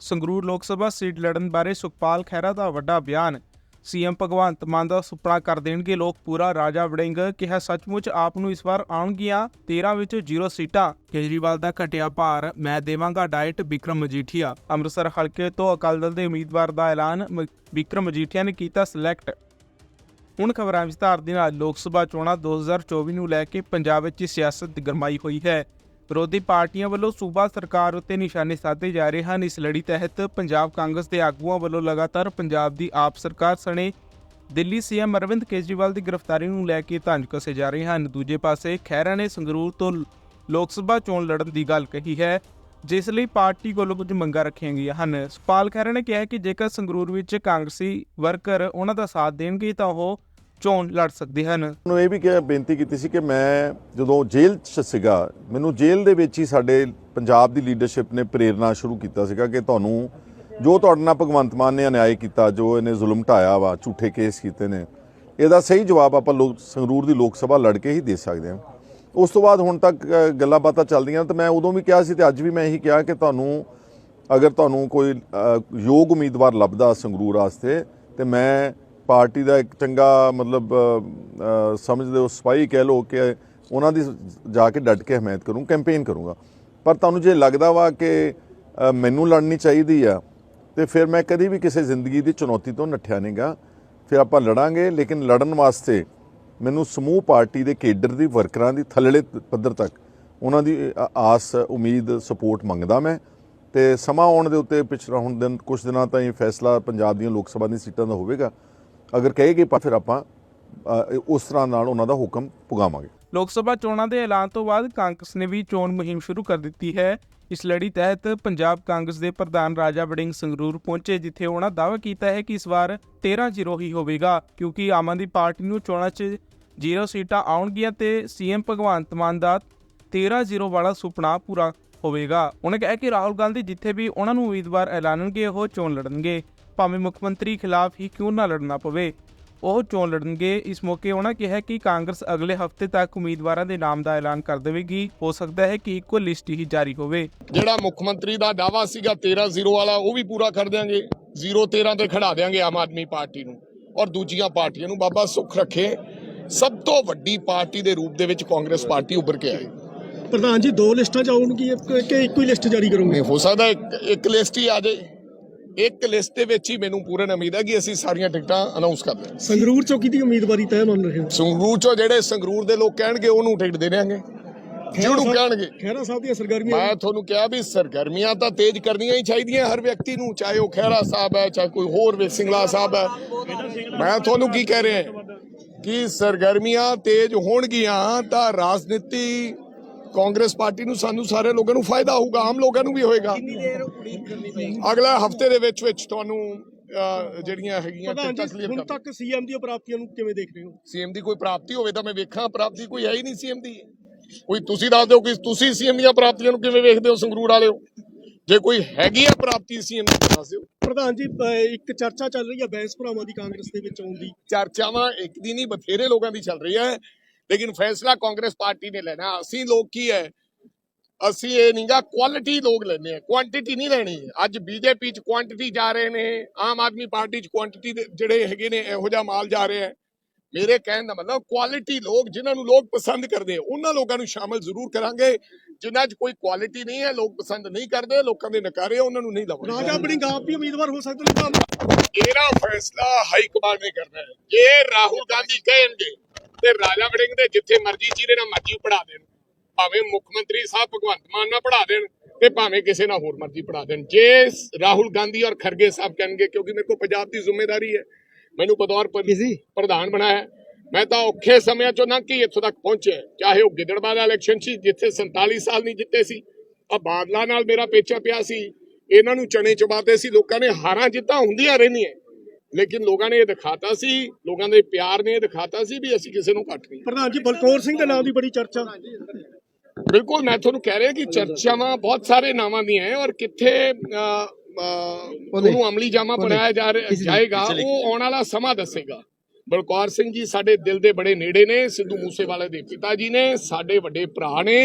ਸੰਗਰੂਰ ਲੋਕ ਸਭਾ ਸੀਟ ਲੜਨ ਬਾਰੇ ਸੁਖਪਾਲ ਖਹਿਰਾ ਦਾ ਵੱਡਾ ਬਿਆਨ। ਸੀਐਮ ਭਗਵੰਤ ਮਾਨ ਦਾ ਸੁਪਨਾ ਕਰ ਦੇਣਗੇ ਲੋਕ ਪੂਰਾ। ਰਾਜਾ ਵੜਿੰਗ ਕਿਹਾ, ਸੱਚਮੁੱਚ ਆਪ ਨੂੰ ਇਸ ਵਾਰ ਆਉਣਗੀਆਂ 13 ਵਿੱਚ 0 ਸੀਟਾਂ। ਕੇਜਰੀਵਾਲ ਦਾ ਘਟਿਆ ਭਾਰ, ਮੈਂ ਦੇਵਾਂਗਾ ਡਾਇਟ ਵਿਕਰਮ ਮਜੀਠੀਆ। ਅੰਮ੍ਰਿਤਸਰ ਹਲਕੇ ਤੋਂ ਅਕਾਲੀ ਦਲ ਦੇ ਉਮੀਦਵਾਰ ਦਾ ਐਲਾਨ, ਮ- ਵਿਕਰਮ ਮਜੀਠੀਆ ਨੇ ਕੀਤਾ ਸਿਲੈਕਟ ਹੁਣ ਖਬਰਾਂ ਵਿਸਤਾਰ ਦੇ ਨਾਲ, ਲੋਕ ਸਭਾ ਚੋਣਾਂ 2024 ਨੂੰ ਲੈ ਕੇ ਪੰਜਾਬ ਵਿੱਚ ਸਿਆਸਤ ਗਰਮਾਈ ਹੋਈ ਹੈ। ਵਿਰੋਧੀ ਪਾਰਟੀਆਂ ਵੱਲੋਂ ਸੂਬਾ ਸਰਕਾਰ ਉੱਤੇ ਨਿਸ਼ਾਨੇ ਸਾਧੇ ਜਾ ਰਹੇ ਹਨ। ਇਸ ਲੜੀ ਤਹਿਤ ਪੰਜਾਬ ਕਾਂਗਰਸ ਦੇ ਆਗੂਆਂ ਵੱਲੋਂ ਲਗਾਤਾਰ ਪੰਜਾਬ ਦੀ ਆਪ ਸਰਕਾਰ ਸਣੇ ਦਿੱਲੀ ਸੀਐਮ ਅਰਵਿੰਦ ਕੇਜਰੀਵਾਲ ਦੀ ਗ੍ਰਿਫਤਾਰੀ ਨੂੰ ਲੈ ਕੇ ਤੰਜ ਕਸੇ ਜਾ ਰਹੇ ਹਨ। ਦੂਜੇ ਪਾਸੇ ਖਹਿਰਾ ਨੇ ਸੰਗਰੂਰ ਤੋਂ ਲੋਕ ਸਭਾ ਚੋਣ ਲੜਨ ਦੀ ਗੱਲ ਕਹੀ ਹੈ, ਜਿਸ ਲਈ ਪਾਰਟੀ ਕੋਲੋਂ ਕੁਝ ਮੰਗਾਂ ਰੱਖੀਆਂ ਗਈਆਂ ਹਨ। ਸੁਪਾਲ ਖਹਿਰਾ ਨੇ ਕਿਹਾ ਕਿ ਜੇਕਰ ਸੰਗਰੂਰ ਵਿੱਚ ਕਾਂਗਰਸੀ ਵਰਕਰ ਉਹਨਾਂ ਦਾ ਸਾਥ ਦੇਣਗੇ ਤਾਂ ਉਹ ਚੋਣ ਲੜ ਸਕਦੇ ਹਨ। ਨੂੰ ਇਹ ਵੀ ਕਿ ਬੇਨਤੀ ਕੀਤੀ ਸੀ ਕਿ ਮੈਂ ਜਦੋਂ ਜੇਲ੍ਹ 'ਚ ਸੀਗਾ, ਮੈਨੂੰ ਜੇਲ੍ਹ ਦੇ ਵਿੱਚ ਹੀ ਸਾਡੇ ਪੰਜਾਬ ਦੀ ਲੀਡਰਸ਼ਿਪ ਨੇ ਪ੍ਰੇਰਣਾ ਸ਼ੁਰੂ ਕੀਤਾ ਸੀਗਾ ਕਿ ਤੁਹਾਨੂੰ ਜੋ ਤੁਹਾਡੇ ਨਾਲ ਭਗਵੰਤ ਮਾਨ ਨੇ ਅਨਿਆਏ ਕੀਤਾ, ਜੋ ਇਹਨੇ ਜ਼ੁਲਮ ਢਾਇਆ ਵਾ, ਝੂਠੇ ਕੇਸ ਕੀਤੇ ਨੇ, ਇਹਦਾ ਸਹੀ ਜਵਾਬ ਆਪਾਂ ਲੋਕ, ਸੰਗਰੂਰ ਦੀ ਲੋਕ ਸਭਾ ਲੜ ਕੇ ਹੀ ਦੇ ਸਕਦੇ ਹਾਂ। ਉਸ ਤੋਂ ਬਾਅਦ ਹੁਣ ਤੱਕ ਗੱਲਾਂ ਬਾਤਾਂ ਚੱਲਦੀਆਂ ਤੇ ਮੈਂ ਉਦੋਂ ਵੀ ਕਿਹਾ ਸੀ ਤੇ ਅੱਜ ਵੀ ਮੈਂ ਇਹੀ ਕਿਹਾ ਕਿ ਤੁਹਾਨੂੰ, ਅਗਰ ਤੁਹਾਨੂੰ ਕੋਈ ਯੋਗ ਉਮੀਦਵਾਰ ਲੱਭਦਾ ਸੰਗਰੂਰ ਵਾਸਤੇ, ਤੇ ਮੈਂ ਪਾਰਟੀ ਦਾ ਇੱਕ ਚੰਗਾ ਮਤਲਬ ਸਮਝਦੇ ਹੋ ਸਪਾਈ ਕਹਿ ਲੋ ਕਿ ਉਹਨਾਂ ਦੀ ਜਾ ਕੇ ਡਟ ਕੇ ਹਮਾਇਤ ਕਰੂੰ, ਕੈਂਪੇਨ ਕਰੂੰਗਾ। ਪਰ ਤੁਹਾਨੂੰ ਜੇ ਲੱਗਦਾ ਵਾ ਕਿ ਮੈਨੂੰ ਲੜਨੀ ਚਾਹੀਦੀ ਆ, ਤੇ ਫਿਰ ਮੈਂ ਕਦੀ ਵੀ ਕਿਸੇ ਜ਼ਿੰਦਗੀ ਦੀ ਚੁਣੌਤੀ ਤੋਂ ਨੱਠਿਆ ਨਹੀਂਗਾ ਫਿਰ ਆਪਾਂ ਲੜਾਂਗੇ, ਲੇਕਿਨ ਲੜਨ ਵਾਸਤੇ ਮੈਨੂੰ ਸਮੂਹ ਪਾਰਟੀ ਦੇ ਕੇਡਰ ਦੀ, ਵਰਕਰਾਂ ਦੀ ਥੱਲੜੇ ਪੱਧਰ ਤੱਕ ਉਹਨਾਂ ਦੀ ਆਸ, ਉਮੀਦ, ਸਪੋਰਟ ਮੰਗਦਾ ਮੈਂ। ਤੇ ਸਮਾਂ ਆਉਣ ਦੇ ਉੱਤੇ ਪਿਛਲਾ ਹੁਣ ਦਿਨ ਕੁਝ ਦਿਨਾਂ ਤਾਂ ਇਹ ਫੈਸਲਾ ਪੰਜਾਬ ਦੀਆਂ ਲੋਕ ਸਭਾ ਦੀਆਂ ਸੀਟਾਂ ਦਾ ਹੋਵੇਗਾ। ਅਗਰ ਕਹੇਗੇ ਪਰ ਫਿਰ ਆਪਾਂ ਉਸ ਤਰ੍ਹਾਂ ਨਾਲ ਉਹਨਾਂ ਦਾ ਹੁਕਮ ਪੁਗਾਵਾਂਗੇ। ਲੋਕ ਸਭਾ ਚੋਣਾਂ ਦੇ ਐਲਾਨ ਤੋਂ ਬਾਅਦ ਕਾਂਗਰਸ ਨੇ ਵੀ ਚੋਣ ਮੁਹਿੰਮ ਸ਼ੁਰੂ ਕਰ ਦਿੱਤੀ ਹੈ। ਇਸ ਲੜੀ ਤਹਿਤ ਪੰਜਾਬ ਕਾਂਗਰਸ ਦੇ ਪ੍ਰਧਾਨ ਰਾਜਾ ਵੜਿੰਗ ਸੰਗਰੂਰ ਪਹੁੰਚੇ, ਜਿੱਥੇ ਉਹਨਾਂ ਦਾਅਵਾ ਕੀਤਾ ਹੈ ਕਿ ਇਸ ਵਾਰ 13-0 ਹੀ ਹੋਵੇਗਾ, ਕਿਉਂਕਿ ਆਮ ਆਦਮੀ ਪਾਰਟੀ ਨੂੰ ਚੋਣਾਂ 'ਚ 0 ਸੀਟਾਂ ਆਉਣਗੀਆਂ ਤੇ ਸੀਐਮ ਭਗਵੰਤ ਮਾਨ ਦਾ 13-0 ਵਾਲਾ ਸੁਪਨਾ ਪੂਰਾ ਹੋਵੇਗਾ। ਉਹਨੇ ਕਿਹਾ ਕਿ ਰਾਹੁਲ ਗਾਂਧੀ ਜਿੱਥੇ ਵੀ ਉਹਨਾਂ ਨੂੰ ਉਮੀਦਵਾਰ ਐਲਾਨਣਗੇ, ਉਹ ਚੋਣ ਲੜਨਗੇ। ਭਾਵੇਂ ਮੁੱਖ ਮੰਤਰੀ ਖਿਲਾਫ ਹੀ ਕਿਉਂ ਨਾ ਲੜਨਾ ਪਵੇ। ਉਹ ਚੋਣ ਲੜਨਗੇ। ਇਸ ਮੌਕੇ ਉਹਨਾਂ ਕਿਹਾ ਕਿ ਕਾਂਗਰਸ ਅਗਲੇ ਹਫ਼ਤੇ ਤੱਕ ਉਮੀਦਵਾਰਾਂ ਦੇ ਨਾਮ ਦਾ ਐਲਾਨ ਕਰ ਦੇਵੇਗੀ। ਹੋ ਸਕਦਾ ਹੈ ਕਿ ਇੱਕੋ ਲਿਸਟ ਹੀ ਜਾਰੀ ਹੋਵੇ। ਜਿਹੜਾ ਮੁੱਖ ਮੰਤਰੀ ਦਾ ਦਾਵਾ ਸੀਗਾ 13-0 ਵਾਲਾ ਉਹ ਵੀ ਪੂਰਾ ਕਰ ਦਿਆਂਗੇ। 0-13 ਤੇ ਖੜਾ ਦਿਆਂਗੇ ਆਮ ਆਦਮੀ ਪਾਰਟੀ ਨੂੰ। ਔਰ ਦੂਜੀਆਂ ਪਾਰਟੀਆਂ ਨੂੰ ਬਾਬਾ ਸੁੱਖ ਰੱਖੇ। ਸਭ ਤੋਂ ਵੱਡੀ ਪਾਰਟੀ ਦੇ ਰੂਪ ਦੇ ਵਿੱਚ ਕਾਂਗਰਸ ਪਾਰਟੀ ਉੱਭਰ ਕੇ ਆਈ। ਪ੍ਰਧਾਨ ਜੀ ਦੋ ਲਿਸਟਾਂ ਚ ਆਉਣਗੀ ਕਿ ਇੱਕੋ ਹੀ ਲਿਸਟ ਜਾਰੀ ਕਰੋਗੇ? ਹੋ ਸਕਦਾ ਇੱਕ ਇੱਕ ਲਿਸਟ ਹੀ ਆ ਜਾਏ। ਇੱਕ ਲਿਸਟ ਦੇ ਵਿੱਚ ਹੀ ਮੈਨੂੰ ਪੂਰਨ ਉਮੀਦ ਹੈ ਕਿ ਅਸੀਂ ਸਾਰੀਆਂ ਟਿਕਟਾਂ ਅਨਾਉਂਸ ਕਰ ਦਿਆਂਗੇ ਸੰਗਰੂਰ ਚੋਂ ਕਿਹਦੀ ਉਮੀਦਵਾਰੀ ਤੈਅ ਮੰਨ ਰਹੇ ਹੋ? ਸੰਗਰੂਰ ਚੋਂ ਜਿਹੜੇ ਸੰਗਰੂਰ ਦੇ ਲੋਕ ਕਹਿਣਗੇ ਉਹਨੂੰ ਟਿਕਟ ਦੇ ਦਿਆਂਗੇ। ਜਿਹਨੂੰ ਕਹਿਣਗੇ। ਖਹਿਰਾ ਸਾਹਿਬ ਦੀਆਂ ਸਰਗਰਮੀਆਂ ਮੈਂ ਤੁਹਾਨੂੰ ਕਿਹਾ ਵੀ ਸਰਗਰਮੀਆਂ ਤਾਂ ਤੇਜ਼ ਕਰਨੀਆਂ ਹੀ ਚਾਹੀਦੀਆਂ ਹਰ ਵਿਅਕਤੀ ਨੂੰ ਚਾਹੇ ਉਹ ਖਹਿਰਾ ਸਾਹਿਬ ਹੈ ਚਾਹੇ ਕੋਈ ਹੋਰ ਵੀ ਸਿੰਗਲਾ ਸਾਹਿਬ ਹੈ। ਮੈਂ ਤੁਹਾਨੂੰ ਕੀ ਕਹਿ ਰਿਹਾ ਕਿ ਸਰਗਰਮੀਆਂ ਤੇਜ਼ ਹੋਣਗੀਆਂ ਤਾਂ ਰਾਜਨੀਤੀ ਕਾਂਗਰਸ ਪਾਰਟੀ ਨੂੰ ਸਾਨੂੰ ਸਾਰੇ ਲੋਕਾਂ ਨੂੰ ਫਾਇਦਾ ਹੋਊਗਾ ਆਮ ਲੋਕਾਂ ਨੂੰ ਵੀ ਹੋਏਗਾ। ਅਗਲੇ ਹਫ਼ਤੇ ਦੇ ਵਿੱਚ ਵਿੱਚ ਤੁਹਾਨੂੰ ਜਿਹੜੀਆਂ ਹੈਗੀਆਂ ਕਲੀਅਰ ਹੁਣ ਤੱਕ ਸੀਐਮ ਦੀਆਂ ਪ੍ਰਾਪਤੀਆਂ ਨੂੰ ਕਿਵੇਂ ਦੇਖ ਰਹੇ ਹੋ? ਸੀਐਮ ਦੀ ਕੋਈ ਪ੍ਰਾਪਤੀ ਹੋਵੇ ਤਾਂ ਮੈਂ ਵੇਖਾਂ ਪ੍ਰਾਪਤੀ ਕੋਈ ਹੈ ਹੀ ਨਹੀਂ ਸੀਐਮ ਦੀ। ਕੋਈ ਤੁਸੀਂ ਦੱਸ ਦਿਓ ਕਿ ਤੁਸੀਂ ਸੀਐਮ ਦੀਆਂ ਪ੍ਰਾਪਤੀਆਂ ਨੂੰ ਕਿਵੇਂ ਵੇਖਦੇ ਹੋ ਸੰਗਰੂਰ ਵਾਲਿਓ? ਜੇ ਕੋਈ ਹੈਗੀ ਆ ਪ੍ਰਾਪਤੀ ਸੀਐਮ ਦੀ ਦੱਸ ਦਿਓ। ਪ੍ਰਧਾਨ ਜੀ ਇੱਕ ਚਰਚਾ ਚੱਲ ਰਹੀ ਹੈ ਬੈਂਸ ਭਰਾਵਾਂ ਦੀ ਕਾਂਗਰਸ ਦੇ ਵਿੱਚ ਆਉਣ ਦੀ। ਚਰਚਾਵਾਂ ਇੱਕ ਦੀ ਨਹੀਂ ਬਥੇਰੇ ਲੋਕਾਂ ਦੀ ਚੱਲ ਰਹੀ ਹੈ। ਲੇਕਿਨ ਫੈਸਲਾ ਕਾਂਗਰਸ ਪਾਰਟੀ ਨੇ ਲੈਣਾ। ਅਸੀਂ ਲੋਕ ਕੀ ਹੈ? ਅਸੀਂ ਇਹ ਨਹੀਂਗਾ ਕੁਆਲਿਟੀ ਲੋਕ ਲੈਣੇ ਆ ਕੁਆਂਟੀਟੀ ਨਹੀਂ ਲੈਣੀ। ਅੱਜ ਬੀਜੇਪੀ ਚ ਕੁਆਂਟੀਟੀ ਜਾ ਰਹੇ ਨੇ ਆਮ ਆਦਮੀ ਪਾਰਟੀ ਚ ਕੁਆਂਟੀਟੀ ਜਿਹੜੇ ਹੈਗੇ ਨੇ ਇਹੋ ਜਿਹਾ ਮਾਲ ਜਾ ਰਿਹਾ ਹੈ। ਮੇਰੇ ਕਹਿਣ ਦਾ ਮਤਲਬ ਕੁਆਲਿਟੀ ਲੋਕ ਜਿਨ੍ਹਾਂ ਨੂੰ ਲੋਕ ਪਸੰਦ ਕਰਦੇ ਉਹਨਾਂ ਲੋਕਾਂ ਨੂੰ ਸ਼ਾਮਲ ਜ਼ਰੂਰ ਕਰਾਂਗੇ। ਜਿਨ੍ਹਾਂ 'ਚ ਕੋਈ ਕੁਆਲਿਟੀ ਨਹੀਂ ਹੈ ਲੋਕ ਪਸੰਦ ਨਹੀਂ ਕਰਦੇ ਲੋਕਾਂ ਦੇ ਨਕਾਰੇ ਉਹਨਾਂ ਨੂੰ ਨਹੀਂ ਲਵਾਂਗੇ। ਰਾਜਾ ਬੜਿੰਗ ਆਪ ਵੀ ਉਮੀਦਵਾਰ ਹੋ ਸਕਦੇ ਇਹਦਾ ਫੈਸਲਾ ਹਾਈ ਕਮਾਂਡ ਨੇ ਕਰਨਾ ਹੈ। ਜੇ ਰਾਹੁਲ ਗਾਂਧੀ ਕਹਿਣਗੇ ਤੇ ਰਾਜਾ ਵੜਿੰਗ ਦੇ ਜਿੱਥੇ ਮਰਜ਼ੀ ਜਿਹਦੇ ਨਾਲ ਮਰਜ਼ੀ ਪੜਾ ਦੇਣ। ਭਾਵੇਂ ਮੁੱਖ ਮੰਤਰੀ ਸਾਹਿਬ ਭਗਵੰਤ ਮਾਨ ਨਾਲ ਪੜਾ ਦੇਣ ਤੇ ਭਾਵੇਂ ਕਿਸੇ ਨਾਲ ਹੋਰ ਮਰਜ਼ੀ ਪੜਾ ਦੇਣ। ਜੇ ਰਾਹੁਲ ਗਾਂਧੀ ਔਰ ਖਰਗੇ ਸਾਹਿਬ ਕਹਿਣਗੇ ਕਿਉਂਕਿ ਮੇਰੇ ਕੋਲ ਪੰਜਾਬ ਦੀ ਜ਼ਿੰਮੇਵਾਰੀ ਹੈ ਮੈਨੂੰ ਬਤੌਰ ਪ੍ਰ- ਪ੍ਰਧਾਨ ਬਣਾਇਆ। ਮੈਂ ਤਾਂ ਔਖੇ ਸਮਿਆਂ ਚੋਂ ਲੰਘ ਕੇ ਇੱਥੋਂ ਤੱਕ ਪਹੁੰਚਿਆ ਚਾਹੇ ਉਹ ਗਿੱਦੜਬਾਹ ਦਾ ਇਲੈਕਸ਼ਨ ਸੀ ਜਿੱਥੇ 47 ਸਾਲ ਨਹੀਂ ਜਿੱਤੇ ਸੀ ਆ ਬਾਦਲਾ ਨਾਲ ਮੇਰਾ ਪੇਚਾ ਪਿਆ ਸੀ ਇਹਨਾਂ ਨੂੰ ਚਣੇ ਚਬਾਤੇ ਸੀ ਲੋਕਾਂ ਨੇ ਹਾਰਾਂ ਜਿੱਤਾਂ ਹੁੰਦੀਆਂ ਰਹਿੰਦੀਆਂ। ਲੇਕਿਨ ਲੋਕਾਂ ਨੇ ਇਹ ਦਿਖਾਤਾ ਸੀ ਲੋਕਾਂ ਦੇ ਪਿਆਰ ਨੇ ਇਹ ਦਿਖਾਤਾ ਸੀ ਵੀ ਅਸੀਂ ਕਿਸੇ ਨੂੰ ਘੱਟ ਨਹੀਂ। ਪ੍ਰਧਾਨ ਜੀ ਬਲਕੌਰ ਸਿੰਘ ਦੇ ਨਾਮ ਦੀ ਬੜੀ ਚਰਚਾ। ਬਿਲਕੁਲ ਮੈਂ ਤੁਹਾਨੂੰ ਕਹਿ ਰਿਹਾ ਕਿ ਚਰਚਾਵਾਂ ਬਹੁਤ ਸਾਰੇ ਨਾਵਾਂ ਦੀਆਂ ਹੈ ਔਰ ਕਿੱਥੇ ਉਹਨੂੰ ਅਮਲੀ ਜਾਮਾ ਬਣਾਇਆ ਜਾ ਰਿਹਾ ਜਾਏਗਾ ਉਹ ਆਉਣ ਵਾਲਾ ਸਮਾਂ ਦੱਸੇਗਾ। ਬਲਕੌਰ ਸਿੰਘ ਜੀ ਸਾਡੇ ਦਿਲ ਦੇ ਬੜੇ ਨੇੜੇ ਨੇ ਸਿੱਧੂ ਮੂਸੇਵਾਲੇ ਦੇ ਪਿਤਾ ਜੀ ਨੇ ਸਾਡੇ ਵੱਡੇ ਭਰਾ ਨੇ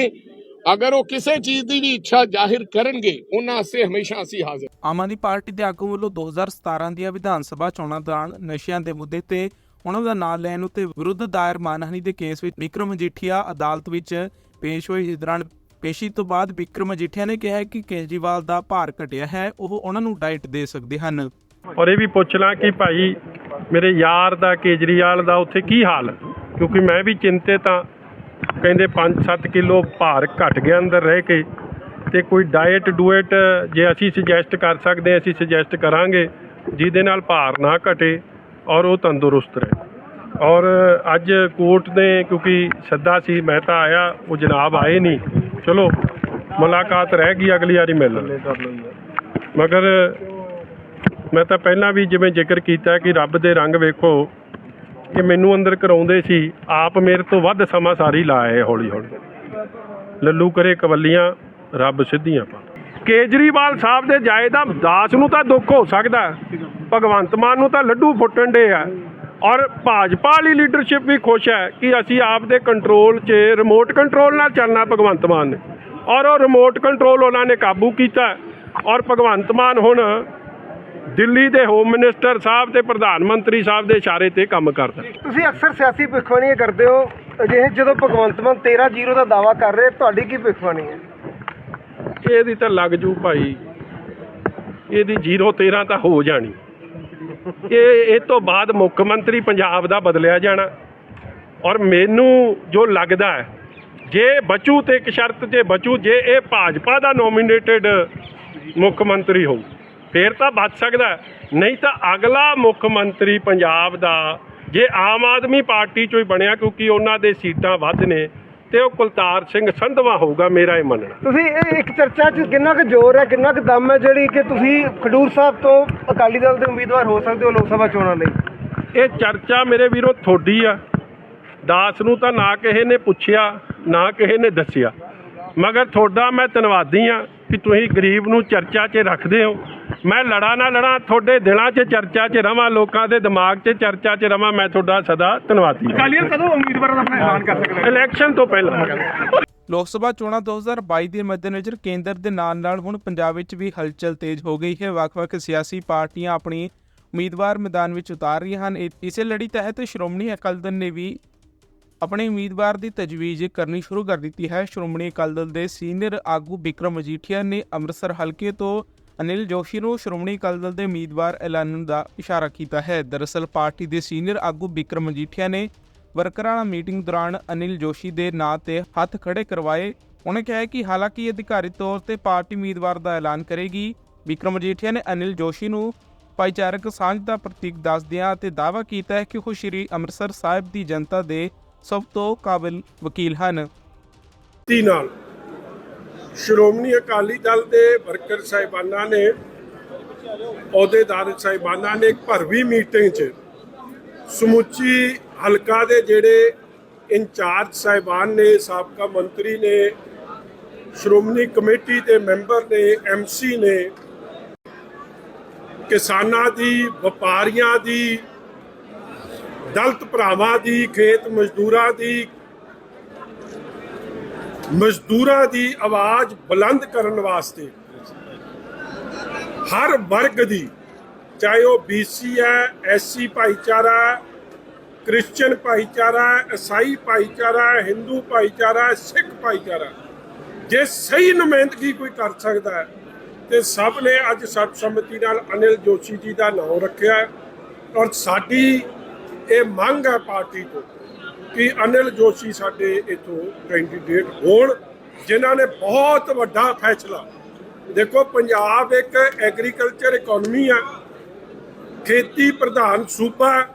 ਅਗਰ ਉਹ ਕਿਸੇ ਚੀਜ਼ ਦੀ ਵੀ ਇੱਛਾ ਜ਼ਾਹਿਰ ਕਰਨਗੇ ਉਹਨਾਂ ਵਾਸਤੇ ਹਮੇਸ਼ਾ ਅਸੀਂ ਹਾਜ਼ਰ ਆਮ ਆਦਮੀ ਪਾਰਟੀ ਦੇ ਆਗੂ ਵੱਲੋਂ 2017 ਦੀਆਂ ਵਿਧਾਨ ਸਭਾ ਚੋਣਾਂ ਦੌਰਾਨ ਨਸ਼ਿਆਂ ਦੇ ਮੁੱਦੇ ਤੇ ਉਹਨਾਂ ਦਾ ਨਾਂ ਲੈਣ ਉਤੇ ਵਿਰੁੱਧ ਦਾਇਰ ਮਾਨਹਾਨੀ ਦੇ ਕੇਸ ਵਿੱਚ ਵਿਕਰਮ ਮਜੀਠੀਆ ਅਦਾਲਤ ਵਿੱਚ ਪੇਸ਼ ਹੋਏ ਇਸ ਦੌਰਾਨ ਪੇਸ਼ੀ ਤੋਂ ਬਾਅਦ ਵਿਕਰਮ ਮਜੀਠੀਆ ਨੇ ਕਿਹਾ ਕਿ ਕੇਜਰੀਵਾਲ ਦਾ ਭਾਰ ਘਟਿਆ ਹੈ ਉਹ ਉਹਨਾਂ ਨੂੰ ਡਾਈਟ ਦੇ ਸਕਦੇ ਹਨ ਔਰ ਇਹ ਵੀ ਪੁੱਛ ਲਾਂ ਕਿ ਭਾਈ ਮੇਰੇ ਯਾਰ ਦਾ ਕੇਜਰੀਵਾਲ ਦਾ ਉੱਥੇ ਕੀ ਹਾਲ? ਕਿਉਂਕਿ ਮੈਂ ਵੀ ਚਿੰਤਿਤ ਹਾਂ ਕਹਿੰਦੇ 5-7 ਕਿਲੋ ਭਾਰ ਘਟ ਗਿਆ ਅੰਦਰ ਰਹਿ ਕੇ ਤੇ ਕੋਈ ਡਾਈਟ ਡੂਏਟ ਜੇ ਅਸੀਂ ਸੁਜੈਸਟ ਕਰ ਸਕਦੇ ਹਾਂ ਅਸੀਂ ਸੁਜੈਸਟ ਕਰਾਂਗੇ, ਜਿਹਦੇ ਨਾਲ ਭਾਰ ਨਾ ਘਟੇ ਔਰ ਉਹ ਤੰਦਰੁਸਤ ਰਹੇ। ਔਰ ਅੱਜ ਕੋਰਟ ਨੇ, ਕਿਉਂਕਿ ਸੱਦਾ ਸੀ ਮੈਂ ਤਾਂ ਆਇਆ, ਉਹ ਜਨਾਬ ਆਏ ਨਹੀਂ। ਚਲੋ, ਮੁਲਾਕਾਤ ਰਹਿ ਗਈ, ਅਗਲੀ ਵਾਰੀ ਮਿਲ ਮਗਰ ਮੈਂ ਤਾਂ ਪਹਿਲਾਂ ਵੀ ਜਿਵੇਂ ਜ਼ਿਕਰ ਕੀਤਾ ਕਿ ਰੱਬ ਦੇ ਰੰਗ ਵੇਖੋ ਕਿ ਮੈਨੂੰ ਅੰਦਰ ਕਰਾਉਂਦੇ ਸੀ, ਆਪ ਮੇਰੇ ਤੋਂ ਵੱਧ ਸਮਾਂ ਸਾਰੀ ਲਾਏ ਹੌਲੀ ਹੌਲੀ। ਲੱਲੂ ਕਰੇ ਕਵੱਲੀਆਂ, ਰੱਬ ਸਿੱਧੀਆਂ ਪਾ। ਕੇਜਰੀਵਾਲ ਸਾਹਿਬ ਦੇ ਜਾਇਦਾ ਦਾਸ ਨੂੰ ਤਾਂ ਦੁੱਖ ਹੋ ਸਕਦਾ ਭਗਵੰਤ ਮਾਨ ਨੂੰ ਤਾਂ ਲੱਡੂ ਫੁੱਟਣ ਦੇ ਆ। ਔਰ ਭਾਜਪਾ ਵਾਲੀ ਲੀਡਰਸ਼ਿਪ ਵੀ ਖੁਸ਼ ਹੈ ਕਿ ਅਸੀਂ ਆਪ ਦੇ ਕੰਟਰੋਲ 'ਚ ਰਿਮੋਟ ਕੰਟਰੋਲ ਨਾਲ ਚੱਲਣਾ ਭਗਵੰਤ ਮਾਨ ਨੇ। ਔਰ ਉਹ ਰਿਮੋਟ ਕੰਟਰੋਲ ਉਹਨਾਂ ਨੇ ਕਾਬੂ ਕੀਤਾ। ਔਰ ਭਗਵੰਤ ਮਾਨ ਹੁਣ ਦਿੱਲੀ ਦੇ ਹੋਮ ਮਿਨਿਸਟਰ ਸਾਹਿਬ ਤੇ ਪ੍ਰਧਾਨ ਮੰਤਰੀ ਸਾਹਿਬ ਦੇ ਇਸ਼ਾਰੇ ਤੇ ਕੰਮ ਕਰਦਾ। ਤੁਸੀਂ ਅਕਸਰ ਸਿਆਸੀ ਭਿੱਖਬਾਣੀ ਕਰਦੇ ਹੋ ਅਜਿਹੇ ਜਦੋਂ ਭਗਵੰਤ ਮਾਨ 13-0 ਦਾ ਦਾਵਾ ਕਰ ਰਹੇ ਤੁਹਾਡੀ ਕੀ ਭਿੱਖਬਾਣੀ ਹੈ? ਇਹਦੀ ਤਾਂ ਲੱਗ ਜੂ ਭਾਈ ਇਹਦੀ 013 ਤਾਂ ਹੋ ਜਾਣੀ। ਇਹ ਇਹ ਤੋਂ ਬਾਅਦ ਮੁੱਖ ਮੰਤਰੀ ਪੰਜਾਬ ਦਾ ਬਦਲਿਆ ਜਾਣਾ। ਔਰ ਮੈਨੂੰ ਜੋ ਲੱਗਦਾ ਹੈ ਜੇ ਬਚੂ ਤੇ ਇੱਕ ਸ਼ਰਤ ਜੇ ਬਚੂ ਜੇ ਇਹ ਭਾਜਪਾ ਦਾ ਨੋਮੀਨੇਟਡ ਮੁੱਖ ਮੰਤਰੀ ਹੋਊ ਫੇਰ ਤਾਂ ਬਚ ਸਕਦਾ। ਨਹੀਂ ਤਾਂ ਅਗਲਾ ਮੁੱਖ ਮੰਤਰੀ ਪੰਜਾਬ ਦਾ ਜੇ ਆਮ ਆਦਮੀ ਪਾਰਟੀ ਚੋਂ ਹੀ ਬਣਿਆ ਕਿਉਂਕਿ ਉਹਨਾਂ ਦੇ ਸੀਟਾਂ ਵੱਧ ਨੇ ਤੇ ਉਹ ਕੁਲਤਾਰ ਸਿੰਘ ਸੰਧਵਾ ਹੋਊਗਾ ਮੇਰਾ ਇਹ ਮੰਨਣਾ। ਤੁਸੀਂ ਇਹ ਇੱਕ ਚਰਚਾ 'ਚ ਕਿੰਨਾ ਕੁ ਜ਼ੋਰ ਹੈ ਕਿੰਨਾ ਕੁ ਦਮ ਹੈ ਜਿਹੜੀ ਕਿ ਤੁਸੀਂ ਖਡੂਰ ਸਾਹਿਬ ਤੋਂ ਅਕਾਲੀ ਦਲ ਦੇ ਉਮੀਦਵਾਰ ਹੋ ਸਕਦੇ ਹੋ ਲੋਕ ਸਭਾ ਚੋਣਾਂ ਲਈ? ਇਹ ਚਰਚਾ ਮੇਰੇ ਵੀਰੋ ਥੋੜੀ ਆ। ਦਾਸ ਨੂੰ ਤਾਂ ਨਾ ਕਿਸੇ ਨੇ ਪੁੱਛਿਆ ਨਾ ਕਿਸੇ ਨੇ ਦੱਸਿਆ। ਮਗਰ ਤੁਹਾਡਾ ਮੈਂ ਧੰਨਵਾਦੀ ਆ ਕਿ ਤੁਸੀਂ ਗਰੀਬ ਨੂੰ ਚਰਚਾ 'ਚ ਰੱਖਦੇ ਹੋ। ਮੈਂ ਲੜਾ ਨਾ ਲੜਾ ਤੁਹਾਡੇ ਦਿਲਾਂ 'ਚ ਚਰਚਾ 'ਚ ਰਵਾਂ ਲੋਕਾਂ ਦੇ ਦਿਮਾਗ 'ਚ ਚਰਚਾ 'ਚ ਰਵਾਂ ਮੈਂ ਤੁਹਾਡਾ ਸਦਾ ਧੰਨਵਾਦੀ ਹਾਂ। ਕਦੋਂ ਉਮੀਦਵਾਰਾਂ ਦਾ ਆਪਣਾ ਐਲਾਨ ਕਰ ਸਕਦੇ ਇਲੈਕਸ਼ਨ ਤੋਂ ਪਹਿਲਾਂ। ਲੋਕ ਸਭਾ ਚੋਣਾਂ 2022 ਦੇ ਮੱਦੇਨਜ਼ਰ ਕੇਂਦਰ ਦੇ ਨਾਲ-ਨਾਲ ਹੁਣ ਪੰਜਾਬ ਵਿੱਚ ਵੀ ਹਲਚਲ ਤੇਜ਼ ਹੋ ਗਈ ਹੈ। ਵੱਖ-ਵੱਖ ਸਿਆਸੀ ਪਾਰਟੀਆਂ ਆਪਣੀ ਉਮੀਦਵਾਰ ਮੈਦਾਨ ਵਿੱਚ ਉਤਾਰ ਰਹੀਆਂ ਹਨ। ਇਸੇ ਲੜੀ ਤਹਿਤ ਸ਼੍ਰੋਮਣੀ ਅਕਾਲੀ ਦਲ ਨੇ ਵੀ ਆਪਣੇ ਉਮੀਦਵਾਰ ਦੀ ਤਜਵੀਜ਼ ਕਰਨੀ ਸ਼ੁਰੂ ਕਰ ਦਿੱਤੀ ਹੈ। ਸ਼੍ਰੋਮਣੀ ਅਕਾਲੀ ਦਲ ਦੇ ਸੀਨੀਅਰ ਆਗੂ ਵਿਕਰਮ ਮਜੀਠੀਆ ਨੇ ਅੰਮ੍ਰਿਤਸਰ ਹਲਕੇ ਤੋਂ ਅਨਿਲ ਜੋਸ਼ੀ ਨੂੰ ਸ਼੍ਰੋਮਣੀ ਅਕਾਲੀ ਦਲ ਦੇ ਉਮੀਦਵਾਰ ਐਲਾਨਣ ਦਾ ਇਸ਼ਾਰਾ ਕੀਤਾ ਹੈ। ਦਰਅਸਲ ਪਾਰਟੀ ਦੇ ਸੀਨੀਅਰ ਆਗੂ ਬਿਕਰਮ ਮਜੀਠੀਆ ਨੇ ਵਰਕਰਾਂ ਨਾਲ ਮੀਟਿੰਗ ਦੌਰਾਨ ਅਨਿਲ ਜੋਸ਼ੀ ਦੇ ਨਾਂ ਤੇ ਹੱਥ ਖੜੇ ਕਰਵਾਏ। ਉਹਨੇ ਕਿਹਾ ਕਿ ਹਾਲਾਂਕਿ ਇਹ ਅਧਿਕਾਰਿਤ ਤੌਰ ਤੇ ਪਾਰਟੀ ਉਮੀਦਵਾਰ ਦਾ ਐਲਾਨ ਕਰੇਗੀ। ਵਿਕਰਮ ਮਜੀਠੀਆ ਨੇ ਅਨਿਲ ਜੋਸ਼ੀ ਨੂੰ ਭਾਈਚਾਰਕ ਸਾਂਝ ਦਾ ਪ੍ਰਤੀਕ ਦੱਸਦਿਆਂ ਅਤੇ ਦਾਅਵਾ ਕੀਤਾ ਹੈ ਕਿ ਉਹ ਸ਼੍ਰੀ ਅੰਮ੍ਰਿਤਸਰ ਸਾਹਿਬ ਦੀ ਜਨਤਾ ਦੇ ਸਭ ਤੋਂ ਕਾਬਿਲ ਵਕੀਲ ਹਨ। ਤੀ ਨਾਲ ਸ਼੍ਰੋਮਣੀ ਅਕਾਲੀ ਦਲ ਦੇ ਵਰਕਰ ਸਾਹਿਬਾਨਾਂ ਨੇ, ਅਹੁਦੇਦਾਰ ਸਾਹਿਬਾਨਾਂ ਨੇ ਇੱਕ ਭਰਵੀ ਮੀਟਿੰਗ 'ਚ ਸਮੁੱਚੀ ਹਲਕਾ ਦੇ ਜਿਹੜੇ ਇੰਚਾਰਜ ਸਾਹਿਬਾਨ ਨੇ, ਸਾਬਕਾ ਮੰਤਰੀ ਨੇ, ਸ਼੍ਰੋਮਣੀ ਕਮੇਟੀ ਦੇ ਮੈਂਬਰ ਨੇ ਐਮਸੀ ਨੇ, ਕਿਸਾਨਾਂ ਦੀ, ਵਪਾਰੀਆਂ ਦੀ, ਦਲਤ ਭਰਾਵਾਂ ਦੀ, ਖੇਤ ਮਜ਼ਦੂਰਾਂ ਦੀ ਮਜ਼ਦੂਰਾਂ ਦੀ ਆਵਾਜ਼ ਬੁਲੰਦ ਕਰਨ ਵਾਸਤੇ ਹਰ ਵਰਗ ਦੀ ਚਾਹੇ ਉਹ ਬੀਸੀ ਹੈ ਐਸਸੀ ਭਾਈਚਾਰਾ ਹੈ, ਕ੍ਰਿਸਚੀਅਨ ਭਾਈਚਾਰਾ ਈਸਾਈ ਭਾਈਚਾਰਾ ਹਿੰਦੂ ਭਾਈਚਾਰਾ ਸਿੱਖ ਭਾਈਚਾਰਾ ਜੇ ਸਹੀ ਨੁਮਾਇੰਦਗੀ ਕੋਈ ਕਰ ਸਕਦਾ ਹੈ ਤੇ ਸਭ ਨੇ ਅੱਜ ਸਰਬਸੰਮਤੀ ਨਾਲ ਅਨਿਲ ਜੋਸ਼ੀ ਜੀ ਦਾ ਨਾਮ ਰੱਖਿਆ ਔਰ ਸਾਡੀ ਇਹ ਮੰਗ ਹੈ ਪਾਰਟੀ ਤੋਂ ਕਿ ਅਨਿਲ ਜੋਸ਼ੀ ਸਾਡੇ ਇਥੋਂ ਕੈਂਡੀਡੇਟ ਹੋਣ, ਜਿਨ੍ਹਾਂ ਨੇ ਬਹੁਤ ਵੱਡਾ ਫੈਸਲਾ। ਦੇਖੋ, ਪੰਜਾਬ ਇੱਕ ਐਗਰੀਕਲਚਰ ਇਕਨੋਮੀ ਹੈ ਖੇਤੀ ਪ੍ਰਧਾਨ ਸੂਬਾ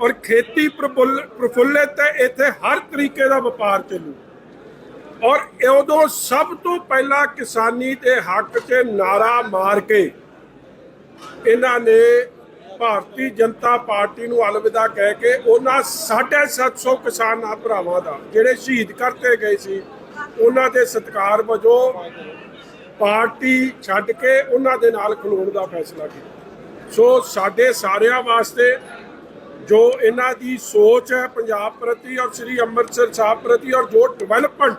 ਔਰ ਖੇਤੀ ਪ੍ਰਫੁੱਲ- ਪ੍ਰਫੁੱਲਿਤ ਹੈ ਇੱਥੇ ਹਰ ਤਰੀਕੇ ਦਾ ਵਪਾਰ ਚੱਲੂ। ਔਰ ਉਦੋਂ ਸਭ ਤੋਂ ਪਹਿਲਾਂ ਕਿਸਾਨੀ ਦੇ ਹੱਕ 'ਚ ਨਾਰਾ ਮਾਰ ਕੇ ਇਹਨਾਂ ਨੇ ਭਾਰਤੀ ਜਨਤਾ ਪਾਰਟੀ ਨੂੰ ਅਲਵਿਦਾ ਕਹਿ ਕੇ ਉਹਨਾਂ 750 ਕਿਸਾਨਾਂ ਭਰਾਵਾਂ ਦਾ, ਜਿਹੜੇ ਸ਼ਹੀਦ ਕਰਤੇ ਗਏ ਸੀ, ਉਹਨਾਂ ਦੇ ਸਤਿਕਾਰ ਵਜੋਂ ਪਾਰਟੀ ਛੱਡ ਕੇ ਉਹਨਾਂ ਦੇ ਨਾਲ ਖਲੋਣ ਦਾ ਫੈਸਲਾ ਕੀਤਾ। ਸੋ ਸਾਡੇ ਸਾਰਿਆਂ ਵਾਸਤੇ ਜੋ ਇਹਨਾਂ ਦੀ ਸੋਚ ਹੈ, ਪੰਜਾਬ ਪ੍ਰਤੀ ਔਰ ਸ੍ਰੀ ਅੰਮ੍ਰਿਤਸਰ ਸਾਹਿਬ ਪ੍ਰਤੀ ਔਰ ਜੋ ਡਿਵੈਲਪਮੈਂਟ